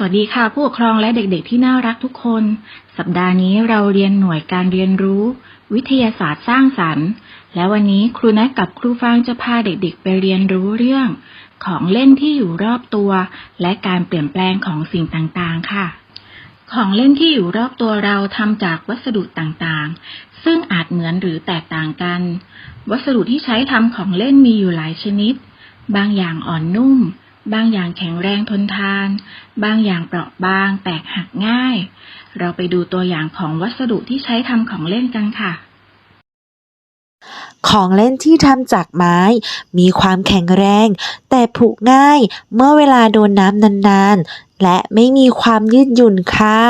สวัสดีค่ะ ผู้ปกครองและเด็กๆที่น่ารักทุกคน สัปดาห์นี้เราเรียนหน่วยการเรียนรู้ วิทยาศาสตร์สร้างสรรค์ และวันนี้ครูนัทกับครูฟางจะพาเด็กๆ ไปเรียนรู้เรื่อง ของเล่นที่อยู่รอบตัว และการเปลี่ยนแปลงของสิ่งต่างๆค่ะ ของเล่นที่อยู่รอบตัวเราทำจากวัสดุต่างๆ ซึ่งอาจเหมือนหรือแตกต่างกัน วัสดุที่ใช้ทำของเล่นมีอยู่หลายชนิด บางอย่างอ่อนนุ่ม บางอย่างแข็งแรงทนทาน บางอย่างเปราะบางแตกหักง่าย เราไปดูตัวอย่างของวัสดุที่ใช้ทำของเล่นกันค่ะ ของเล่นที่ทำจากไม้ มีความแข็งแรง แต่ผุง่ายเมื่อเวลาโดนน้ำนานๆ และไม่มีความยืดหยุ่นค่ะ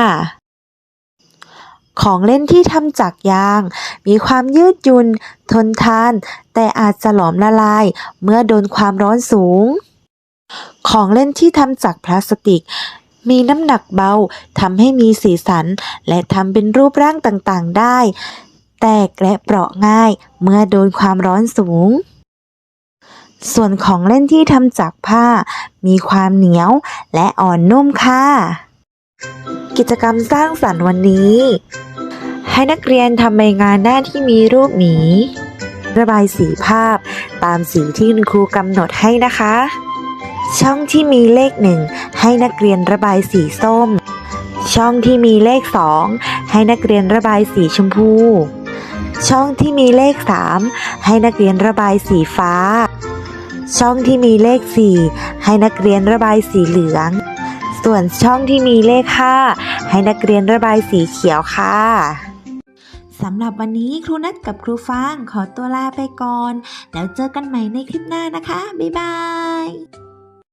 ของเล่นที่ทำจากยาง มีความยืดหยุ่นทนทาน แต่อาจจะหลอมละลาย เมื่อโดนความร้อนสูง ของเล่นที่ทำจากพลาสติก มีน้ำหนักเบาทำให้มีสีสัน และทำเป็นรูปร่างต่างๆได้ แตกและเปราะง่ายเมื่อโดนความร้อนสูง ส่วนของเล่นที่ทำจากผ้า มีความเหนียวและอ่อนนุ่มค่ะ กิจกรรมสร้างสรรค์วันนี้ ให้นักเรียนทำใบงานหน้าที่มีรูปหมีระบายสีภาพ ตามสีที่คุณครูกำหนดให้นะคะ ช่องที่มีเลขหนึ่งให้นักเรียนระบายสีส้ม ช่องที่มีเลขสองให้นักเรียนระบายสีชมพู ช่องที่มีเลข3ให้นักเรียนระบายสีฟ้า ช่องที่มีเลข4ให้นักเรียนระบายสีเหลือง ส่วนช่องที่มีเลข5ให้นักเรียนระบายสีเขียวค่ะสำหรับวันนี้ครูนัทกับครูฟางขอตัวลาไปก่อน แล้วเจอกันใหม่ในคลิปหน้านะคะ บ๊ายบาย